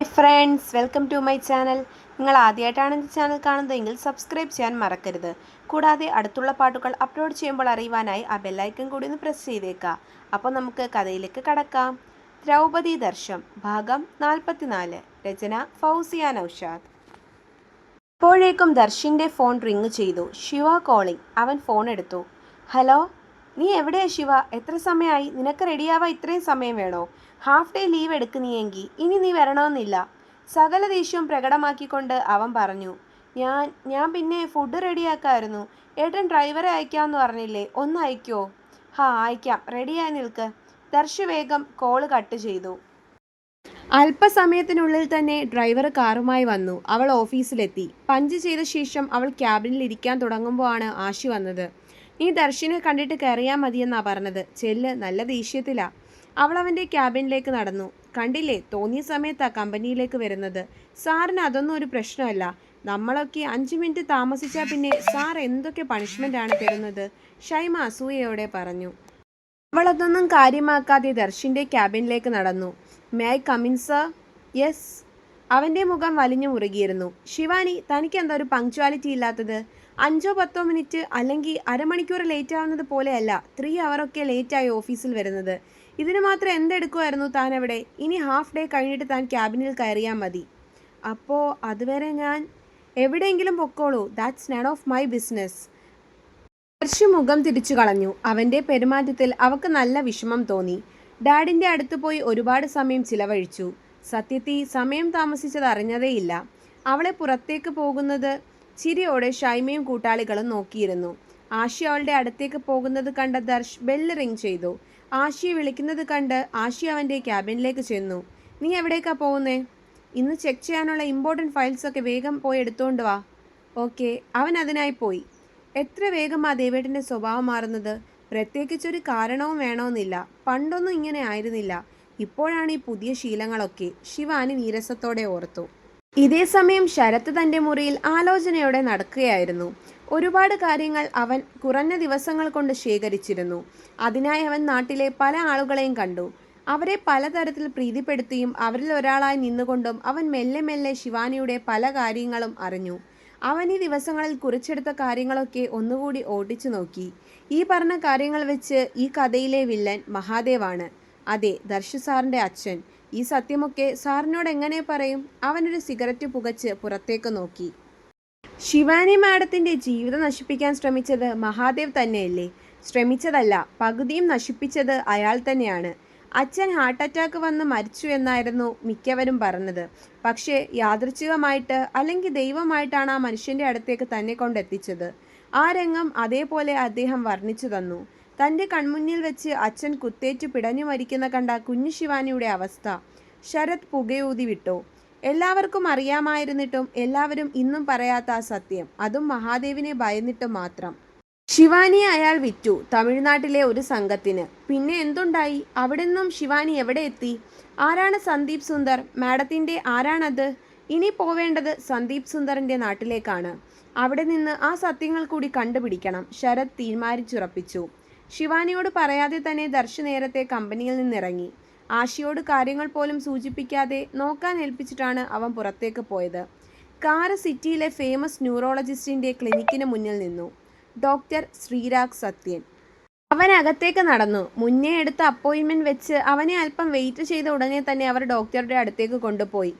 Friends welcome to my channel നിങ്ങൾ ആദ്യമായിട്ടാണ് എന്റെ ചാനൽ കാണുന്നതെങ്കിൽ സബ്സ്ക്രൈബ് ചെയ്യാൻ മറക്കരുത്. കൂടാതെ അടുത്തുള്ള പാട്ടുകൾ അപ്ലോഡ് ചെയ്യുമ്പോൾ അറിയുവാനായി ആ ബെല്ലൈക്കൺ കൂടി ഒന്ന് പ്രസ് ചെയ്തേക്കാം അപ്പോൾ നമുക്ക് കഥയിലേക്ക് കടക്കാം. ദ്രൗപദി ദർശം ഭാഗം നാൽപ്പത്തിനാല് രചന ഫൗസിയ നൌഷാദ്. ഇപ്പോഴേക്കും ദർശിന്റെ ഫോൺ റിങ് ചെയ്തു. ശിവ കോളിംഗ് അവൻ ഫോൺ എടുത്തു. ഹലോ നീ എവിടെയാ ശിവ? എത്ര സമയമായി? നിനക്ക് റെഡിയാവാ ഇത്രയും സമയം വേണോ? ഹാഫ് ഡേ ലീവ് എടുക്കുന്നിയെങ്കിൽ ഇനി നീ വരണമെന്നില്ല. സകല ദേഷ്യവും പ്രകടമാക്കിക്കൊണ്ട് അവൻ പറഞ്ഞു ഞാൻ ഞാൻ പിന്നെ ഫുഡ് റെഡിയാക്കായിരുന്നു ഏട്ടൻ ഡ്രൈവറെ അയക്കാമെന്ന് പറഞ്ഞില്ലേ ഒന്ന് അയക്കോ? ഹാ അയക്കാം. റെഡിയായി നിൽക്ക്. ദർശ് വേഗം കോൾ കട്ട് ചെയ്തു. അല്പസമയത്തിനുള്ളിൽ തന്നെ ഡ്രൈവർ കാറുമായി വന്നു. അവൾ ഓഫീസിലെത്തി. പഞ്ച് ചെയ്ത ശേഷം അവൾ ക്യാബിനിൽ ഇരിക്കാൻ തുടങ്ങുമ്പോഴാണ് ആശി വന്നത്. നീ ദർശിനെ കണ്ടിട്ട് കയറിയാൽ മതിയെന്നാ പറഞ്ഞത്. ചെല്ല് നല്ല ദേഷ്യത്തിലാ. അവൾ അവന്റെ ക്യാബിനിലേക്ക് നടന്നു. കണ്ടില്ലേ തോന്നിയ സമയത്താ കമ്പനിയിലേക്ക് വരുന്നത്. സാറിന് അതൊന്നും ഒരു പ്രശ്നമല്ല. നമ്മളൊക്കെ അഞ്ച് മിനിറ്റ് താമസിച്ചാൽ പിന്നെ സാർ എന്തൊക്കെ പണിഷ്മെന്റ് ആണ് തരുന്നത്? ഷൈമ അസൂയയോടെ പറഞ്ഞു. അവളതൊന്നും കാര്യമാക്കാതെ ദർശിന്റെ ക്യാബിനിലേക്ക് നടന്നു. May I come in sir yes അവന്റെ മുഖം വലിഞ്ഞു മുറുകിയിരുന്നു. ശിവാനി തനിക്ക് എന്താ ഒരു പങ്ക്ച്വാലിറ്റി ഇല്ലാത്തത്? അഞ്ചോ പത്തോ മിനിറ്റ് അല്ലെങ്കിൽ അരമണിക്കൂർ ലേറ്റ് ആവുന്നത് പോലെയല്ല ത്രീ അവറൊക്കെ ലേറ്റായി ഓഫീസിൽ വരുന്നത്. ഇതിന് മാത്രം എന്തെടുക്കുമായിരുന്നു താൻ അവിടെ? ഇനി ഹാഫ് ഡേ കഴിഞ്ഞിട്ട് താൻ ക്യാബിനിൽ കയറിയാൽ മതി. അപ്പോൾ അതുവരെ ഞാൻ എവിടെയെങ്കിലും പൊക്കോളൂ. That's none of my business Harshi മുഖം തിരിച്ചു കളഞ്ഞു. അവന്റെ പെരുമാറ്റത്തിൽ അവക്ക് നല്ല വിഷമം തോന്നി. ഡാഡിന്റെ അടുത്ത് പോയി ഒരുപാട് സമയം ചിലവഴിച്ചു. സത്യത്തി സമയം താമസിച്ചത് അറിഞ്ഞതേയില്ല. അവളെ പുറത്തേക്ക് പോകുന്നത് ചിരിയോടെ ഷൈമയും കൂട്ടാളികളും നോക്കിയിരുന്നു. ആശി അവളുടെ അടുത്തേക്ക് പോകുന്നത് കണ്ട ദർശ് ബെല്ല് റിങ് ചെയ്തു. ആഷിയെ വിളിക്കുന്നത് കണ്ട് ആഷി അവന്റെ ക്യാബിനിലേക്ക് ചെന്നു. നീ എവിടേക്കാ പോകുന്നേ? ഇന്ന് ചെക്ക് ചെയ്യാനുള്ള ഇമ്പോർട്ടന്റ് ഫയൽസൊക്കെ വേഗം പോയി എടുത്തുകൊണ്ട് വാ. ഓക്കെ അവൻ അതിനായി പോയി. എത്ര വേഗം ആ ദേവേട്ടന്റെ സ്വഭാവം മാറുന്നത്? പ്രത്യേകിച്ചൊരു കാരണവും വേണമെന്നില്ല പണ്ടൊന്നും ഇങ്ങനെ ആയിരുന്നില്ല. ഇപ്പോഴാണ് ഈ പുതിയ ശീലങ്ങളൊക്കെ. ശിവാനി നീരസത്തോടെ ഓർത്തു. ഇതേ സമയം ശരത്ത് തന്റെ മുറിയിൽ ആലോചനയോടെ നടക്കുകയായിരുന്നു. ഒരുപാട് കാര്യങ്ങൾ അവൻ കുറഞ്ഞ ദിവസങ്ങൾ കൊണ്ട് ശേഖരിച്ചിരുന്നു. അതിനായി അവൻ നാട്ടിലെ പല ആളുകളെയും കണ്ടു. അവരെ പലതരത്തിൽ പ്രീതിപ്പെടുത്തിയും അവരിൽ ഒരാളായി നിന്നുകൊണ്ടും അവൻ മെല്ലെ മെല്ലെ ശിവാനിയുടെ പല കാര്യങ്ങളും അറിഞ്ഞു. അവൻ ഈ ദിവസങ്ങളിൽ കുറിച്ചെടുത്ത കാര്യങ്ങളൊക്കെ ഒന്നുകൂടി ഓടിച്ചു നോക്കി. ഈ പറഞ്ഞ കാര്യങ്ങൾ വെച്ച് ഈ കഥയിലെ വില്ലൻ മഹാദേവാണ്. അതെ ദർശു സാറിന്റെ അച്ഛൻ. ഈ സത്യമൊക്കെ സാറിനോട് എങ്ങനെ പറയും? അവനൊരു സിഗരറ്റ് പുകച്ച് പുറത്തേക്ക് നോക്കി. ശിവാനി മാഡത്തിന്റെ ജീവിതം നശിപ്പിക്കാൻ ശ്രമിച്ചത് മഹാദേവ് തന്നെയല്ലേ? ശ്രമിച്ചതല്ല പകുതിയും നശിപ്പിച്ചത് അയാൾ തന്നെയാണ്. അച്ഛൻ ഹാർട്ട് അറ്റാക്ക് വന്ന് മരിച്ചു എന്നായിരുന്നു മിക്കവരും പറഞ്ഞത്. പക്ഷേ യാദൃച്ഛികമായിട്ട് അല്ലെങ്കിൽ ദൈവമായിട്ടാണ് ആ മനുഷ്യന്റെ അടുത്തേക്ക് തന്നെ കൊണ്ടെത്തിച്ചത്. ആ രംഗം അതേപോലെ അദ്ദേഹം വർണിച്ചു തന്നു. തന്റെ കൺമുന്നിൽ വെച്ച് അച്ഛൻ കുത്തേറ്റ് പിടഞ്ഞു മരിക്കുന്ന കണ്ട കുഞ്ഞു ശിവാനിയുടെ അവസ്ഥ ശരത് പുകയൂതി വിട്ടു. എല്ലാവർക്കും അറിയാമായിരുന്നിട്ടും എല്ലാവരും ഇന്നും പറയാത്ത സത്യം. അതും മഹാദേവിനെ ഭയന്നിട്ട് മാത്രം. ശിവാനിയെ അയാൾ വിറ്റു തമിഴ്നാട്ടിലെ ഒരു സംഘത്തിന്. പിന്നെ എന്തുണ്ടായി? അവിടെ നിന്നും ശിവാനി എവിടെ എത്തി? ആരാണ് സന്ദീപ് സുന്ദർ? മാഡത്തിന്റെ ആരാണത്? ഇനി പോവേണ്ടത് സന്ദീപ് സുന്ദറിന്റെ നാട്ടിലേക്കാണ്. അവിടെ നിന്ന് ആ സത്യങ്ങൾ കൂടി കണ്ടുപിടിക്കണം. ശരത് തീരുമാനിച്ചുറപ്പിച്ചു. ശിവാനിയോട് പറയാതെ തന്നെ ദർശ നേരത്തെ കമ്പനിയിൽ നിന്നിറങ്ങി. ആശയോട് കാര്യങ്ങൾ പോലും സൂചിപ്പിക്കാതെ നോക്കാൻ ഏൽപ്പിച്ചിട്ടാണ് അവൻ പുറത്തേക്ക് പോയത്. കാറ് സിറ്റിയിലെ ഫേമസ് ന്യൂറോളജിസ്റ്റിന്റെ ക്ലിനിക്കിന് മുന്നിൽ നിന്നു. ഡോക്ടർ ശ്രീരാഗ് സത്യൻ. അവൻ അകത്തേക്ക് നടന്നു. മുന്നേ എടുത്ത അപ്പോയിൻമെന്റ് വെച്ച് അവനെ അല്പം വെയിറ്റ് ചെയ്ത ഉടനെ തന്നെ അവർ ഡോക്ടറുടെ അടുത്തേക്ക് കൊണ്ടുപോയി.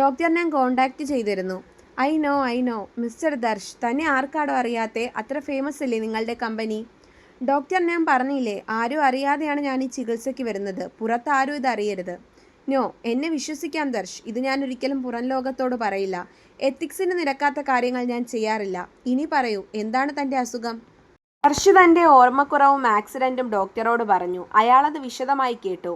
ഡോക്ടർ കോണ്ടാക്ട് ചെയ്തിരുന്നു. I know I know mister Darsh തന്നെ ആർക്കാടോ അറിയാത്തെ? അത്ര ഫേമസ് അല്ലേ നിങ്ങളുടെ കമ്പനി? ഡോക്ടർ ഞാൻ പറഞ്ഞില്ലേ ആരും അറിയാതെയാണ് ഞാൻ ഈ ചികിത്സയ്ക്ക് വരുന്നത്. പുറത്ത് ആരും ഇത് അറിയരുത്. നോ എന്നെ വിശ്വസിക്കാം ദർശ്. ഇത് ഞാൻ ഒരിക്കലും പുറം ലോകത്തോട് പറയില്ല. എത്തിക്സിന് നിരക്കാത്ത കാര്യങ്ങൾ ഞാൻ ചെയ്യാറില്ല. ഇനി പറയൂ എന്താണ് തന്റെ അസുഖം? ദർശ് തന്റെ ഓർമ്മക്കുറവും ആക്സിഡന്റും ഡോക്ടറോട് പറഞ്ഞു. അയാളത് വിശദമായി കേട്ടു.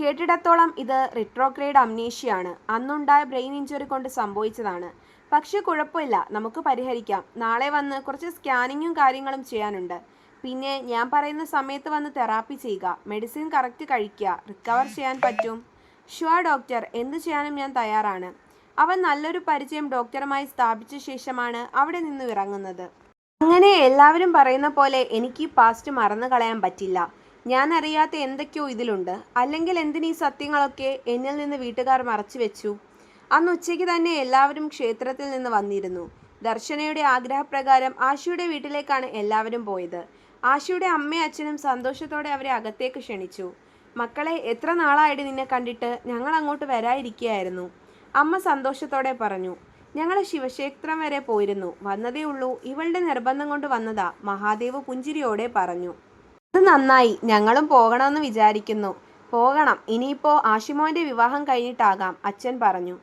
കേട്ടിടത്തോളം ഇത് റിട്രോഗ്രേഡ് അംനീഷ്യയാണ് അന്നുണ്ടായ ബ്രെയിൻ ഇഞ്ചുറി കൊണ്ട് സംഭവിച്ചതാണ്. പക്ഷേ കുഴപ്പമില്ല നമുക്ക് പരിഹരിക്കാം. നാളെ വന്ന് കുറച്ച് സ്കാനിങ്ങും കാര്യങ്ങളും ചെയ്യാനുണ്ട്. പിന്നെ ഞാൻ പറയുന്ന സമയത്ത് വന്ന് തെറാപ്പി ചെയ്യുക. മെഡിസിൻ കറക്റ്റ് കഴിക്കുക. റിക്കവർ ചെയ്യാൻ പറ്റും. ഷുവർ ഡോക്ടർ എന്ത് ചെയ്യാനും ഞാൻ തയ്യാറാണ്. അവൻ നല്ലൊരു പരിചയം ഡോക്ടറുമായി സ്ഥാപിച്ച ശേഷമാണ് അവിടെ നിന്ന് ഇറങ്ങുന്നത്. അങ്ങനെ എല്ലാവരും പറയുന്ന പോലെ എനിക്ക് ഈ പാസ്റ്റ് മറന്നു കളയാൻ പറ്റില്ല. ഞാൻ അറിയാത്ത എന്തൊക്കെയോ ഇതിലുണ്ട്. അല്ലെങ്കിൽ എന്തിനീ സത്യങ്ങളൊക്കെ എന്നിൽ നിന്ന് വീട്ടുകാർ മറച്ചു വെച്ചു. അന്ന് ഉച്ചയ്ക്ക് തന്നെ എല്ലാവരും ക്ഷേത്രത്തിൽ നിന്ന് വന്നിരുന്നു. ദർശനയുടെ ആഗ്രഹപ്രകാരം ആശയുടെ വീട്ടിലേക്കാണ് എല്ലാവരും പോയത്. ആശയുടെ അമ്മയും അച്ഛനും സന്തോഷത്തോടെ അവരെ അകത്തേക്ക് ക്ഷണിച്ചു. മക്കളെ എത്ര നാളായിട്ട് നിന്നെ കണ്ടിട്ട് ഞങ്ങൾ അങ്ങോട്ട് വരാതിരിക്കുകയായിരുന്നു അമ്മ സന്തോഷത്തോടെ പറഞ്ഞു. ഞങ്ങൾ ശിവക്ഷേത്രം വരെ പോയിരുന്നു. വന്നതേ ഉള്ളൂ. ഇവളുടെ നിർബന്ധം കൊണ്ട് വന്നതാ മഹാദേവ് പുഞ്ചിരിയോടെ പറഞ്ഞു. അത് നന്നായി. ഞങ്ങളും പോകണമെന്ന് വിചാരിക്കുന്നു. പോകണം. ഇനിയിപ്പോ ആഷിമോന്റെ വിവാഹം കഴിഞ്ഞിട്ടാകാം അച്ഛൻ പറഞ്ഞു.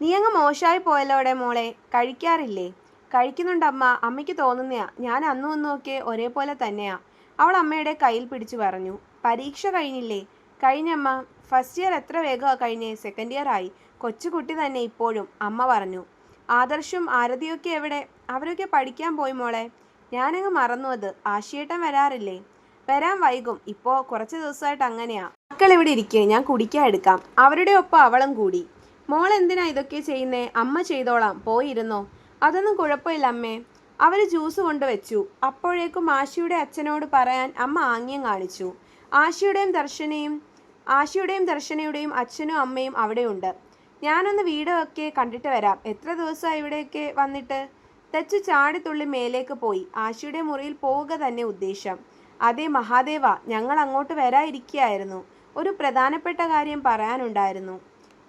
നീ അങ്ങ് മോശമായി പോയല്ലോടെ മോളെ കഴിക്കാറില്ലേ? കഴിക്കുന്നുണ്ടമ്മ അമ്മയ്ക്ക് തോന്നുന്നയാ. ഞാൻ അന്നും ഇന്നും ഒക്കെ ഒരേപോലെ തന്നെയാ. അവൾ അമ്മയുടെ കയ്യിൽ പിടിച്ചു പറഞ്ഞു. പരീക്ഷ കഴിഞ്ഞില്ലേ? കഴിഞ്ഞമ്മ ഫസ്റ്റ് ഇയർ എത്ര വേഗമാണ് കഴിഞ്ഞേ? സെക്കൻഡ് ഇയർ ആയി. കൊച്ചുകുട്ടി തന്നെ ഇപ്പോഴും അമ്മ പറഞ്ഞു. ആദർശും ആരതിയൊക്കെ എവിടെ? അവരൊക്കെ പഠിക്കാൻ പോയി മോളെ. ഞാനങ്ങ് മറന്നു അത്. ആശിയേട്ടൻ വരാറില്ലേ? വരാൻ വൈകും. ഇപ്പോൾ കുറച്ച് ദിവസമായിട്ട് അങ്ങനെയാ. മക്കൾ ഇവിടെ ഇരിക്കേ. ഞാൻ കുടിക്കാൻ എടുക്കാം. അവരുടെ ഒപ്പം അവളും കൂടി. മോൾ എന്തിനാ ഇതൊക്കെ ചെയ്യുന്നേ? അമ്മ ചെയ്തോളാം. പോയിരുന്നോ? അതൊന്നും കുഴപ്പമില്ല അമ്മേ. അവർ ജ്യൂസ് കൊണ്ടുവച്ചു. അപ്പോഴേക്കും ആശിയുടെ അച്ഛനോട് പറയാൻ അമ്മ ആംഗ്യം കാണിച്ചു. ആശിയുടെയും ദർശനയും ആശിയുടെയും ദർശനയുടെയും അച്ഛനും അമ്മയും അവിടെയുണ്ട്. ഞാനൊന്ന് വീടൊക്കെ കണ്ടിട്ട് വരാം. എത്ര ദിവസമായി ഇവിടെയൊക്കെ വന്നിട്ട്? തെച്ചു ചാടിത്തുള്ളി മേലേക്ക് പോയി. ആശിയുടെ മുറിയിൽ പോവുക തന്നെ ഉദ്ദേശം. അതേ മഹാദേവ ഞങ്ങൾ അങ്ങോട്ട് വരാതിരിക്കുകയായിരുന്നു ഒരു പ്രധാനപ്പെട്ട കാര്യം പറയാനുണ്ടായിരുന്നു.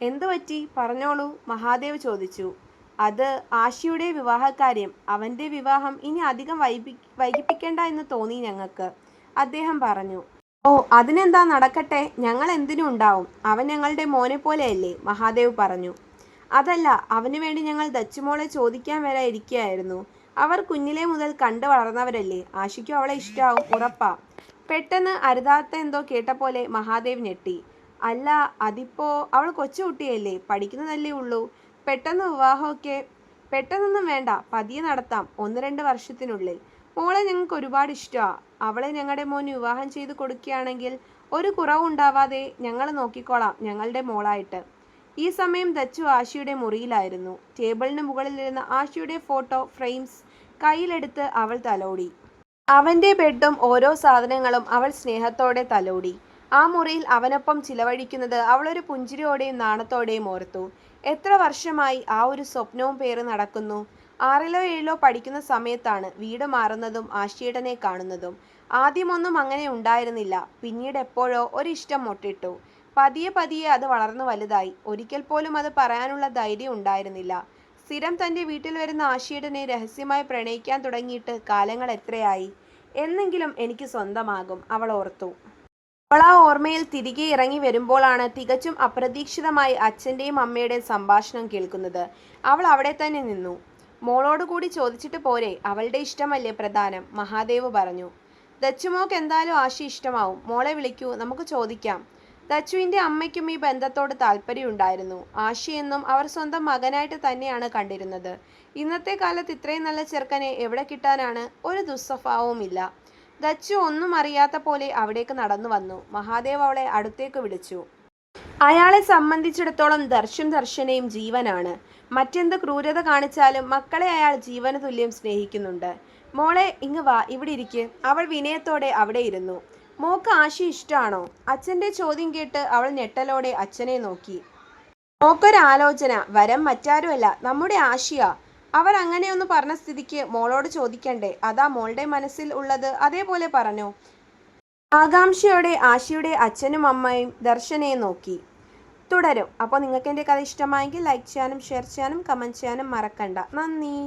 എന്തു പറ്റി പറഞ്ഞോളൂ മഹാദേവ് ചോദിച്ചു. അത് ആശിയുടെ വിവാഹകാര്യം അവന്റെ വിവാഹം ഇനി അധികം വൈകി വൈകിപ്പിക്കേണ്ട എന്ന് തോന്നി ഞങ്ങൾക്ക്. അദ്ദേഹം പറഞ്ഞു ഓ അതിനെന്താ നടക്കട്ടെ? ഞങ്ങൾ എന്തിനും ഉണ്ടാവും. അവൻ ഞങ്ങളുടെ മോനെ പോലെയല്ലേ മഹാദേവ് പറഞ്ഞു. അതല്ല അവന് വേണ്ടി ഞങ്ങൾ ദച്ചുമോളെ ചോദിക്കാൻ വരെ ഇരിക്കുകയായിരുന്നു. അവർ കുഞ്ഞിലെ മുതൽ കണ്ടു വളർന്നവരല്ലേ. ആശിക്കും അവളെ ഇഷ്ടാവും ഉറപ്പാ. പെട്ടെന്ന് അരുതാത്ത എന്തോ കേട്ട പോലെ മഹാദേവ് ഞെട്ടി. അല്ല അതിപ്പോ അവൾ കൊച്ചുകുട്ടിയല്ലേ? പഠിക്കുന്നതല്ലേ ഉള്ളൂ. പെട്ടെന്ന് വിവാഹമൊക്കെ പെട്ടെന്നൊന്നും വേണ്ട. പതിയെ നടത്താം. ഒന്ന് രണ്ട് വർഷത്തിനുള്ളിൽ. മോളെ ഞങ്ങൾക്ക് ഒരുപാട് ഇഷ്ടമാണ് അവളെ ഞങ്ങളുടെ മോന് വിവാഹം ചെയ്ത് കൊടുക്കുകയാണെങ്കിൽ ഒരു കുറവുണ്ടാവാതെ ഞങ്ങൾ നോക്കിക്കോളാം ഞങ്ങളുടെ മോളായിട്ട്. ഈ സമയം ദച്ചു ആശിയുടെ മുറിയിലായിരുന്നു. ടേബിളിന് മുകളിലിരുന്ന ആശിയുടെ ഫോട്ടോ ഫ്രെയിംസ് കയ്യിലെടുത്ത് അവൾ തലോടി. അവന്റെ ബെഡും ഓരോ സാധനങ്ങളും അവൾ സ്നേഹത്തോടെ തലോടി. ആ മുറിയിൽ അവനൊപ്പം ചിലവഴിക്കുന്നത് അവളൊരു പുഞ്ചിരിയോടെയും നാണത്തോടെയും ഓർത്തു. എത്ര വർഷമായി ആ ഒരു സ്വപ്നവും പേര് നടക്കുന്നു? ആറിലോ ഏഴിലോ പഠിക്കുന്ന സമയത്താണ് വീട് മാറുന്നതും ആശീടനെ കാണുന്നതും. ആദ്യമൊന്നും അങ്ങനെ ഉണ്ടായിരുന്നില്ല. പിന്നീട് എപ്പോഴോ ഒരിഷ്ടം മുട്ടിട്ടു. പതിയെ പതിയെ അത് വളർന്നു വലുതായി. ഒരിക്കൽ പോലും അത് പറയാനുള്ള ധൈര്യം ഉണ്ടായിരുന്നില്ല. സ്ഥിരം തന്റെ വീട്ടിൽ വരുന്ന ആശീടനെ രഹസ്യമായി പ്രണയിക്കാൻ തുടങ്ങിയിട്ട് കാലങ്ങൾ എത്രയായി? എന്നെങ്കിലും എനിക്ക് സ്വന്തമാകും അവൾ ഓർത്തു. അവൾ ആ ഓർമ്മയിൽ തിരികെ ഇറങ്ങി വരുമ്പോഴാണ് തികച്ചും അപ്രതീക്ഷിതമായി അച്ഛന്റെയും അമ്മയുടെയും സംഭാഷണം കേൾക്കുന്നത്. അവൾ അവിടെ തന്നെ നിന്നു. മോളോട് കൂടി ചോദിച്ചിട്ട് പോരെ അവളുടെ ഇഷ്ടമല്ലേ പ്രധാനം? മഹാദേവ് പറഞ്ഞു. ദച്ചുമോക്ക് എന്തായാലും ആശി ഇഷ്ടമാവും. മോളെ വിളിക്കൂ നമുക്ക് ചോദിക്കാം. ദച്ചുവിന്റെ അമ്മയ്ക്കും ഈ ബന്ധത്തോട് താല്പര്യമുണ്ടായിരുന്നു ആശി എന്നും അവർ സ്വന്തം മകനായിട്ട് തന്നെയാണ് കണ്ടിരുന്നത്. ഇന്നത്തെ കാലത്ത് ഇത്രയും നല്ല ചെറുക്കനെ എവിടെ കിട്ടാനാണ് ഒരു ദുസ്വഭാവവുമില്ല ദച്ചു ഒന്നും അറിയാത്ത പോലെ അവിടേക്ക് നടന്നു വന്നു. മഹാദേവ് അവളെ അടുത്തേക്ക് വിളിച്ചു. അയാളെ സംബന്ധിച്ചിടത്തോളം ദർശും ദർശനയും ജീവനാണ്. മറ്റെന്ത് ക്രൂരത കാണിച്ചാലും മക്കളെ അയാൾ ജീവന തുല്യം സ്നേഹിക്കുന്നുണ്ട്. മോളെ ഇങ്ങ് വാ ഇവിടെ ഇരിക്ക്. അവൾ വിനയത്തോടെ അവിടെ ഇരുന്നു. മോക്ക് ആശി ഇഷ്ടമാണോ അച്ഛന്റെ ചോദ്യം കേട്ട് അവൾ ഞെട്ടലോടെ അച്ഛനെ നോക്കി. മോക്കൊരാലോചന. വരം മറ്റാരുമല്ല. നമ്മുടെ ആശിയ. അവർ അങ്ങനെയൊന്ന് പറഞ്ഞ സ്ഥിതിക്ക് മോളോട് ചോദിക്കണ്ടേ? അതാ മോളുടെ മനസ്സിൽ ഉള്ളത്. അതേപോലെ പറഞ്ഞു. ആകാംക്ഷയോടെ ആശയുടെ അച്ഛനും അമ്മയും ദർശനയെ നോക്കി. തുടരും. അപ്പോൾ നിങ്ങൾക്ക് എന്റെ കഥ ഇഷ്ടമായെങ്കിൽ ലൈക്ക് ചെയ്യാനും ഷെയർ ചെയ്യാനും കമന്റ് ചെയ്യാനും മറക്കണ്ട. നന്ദി.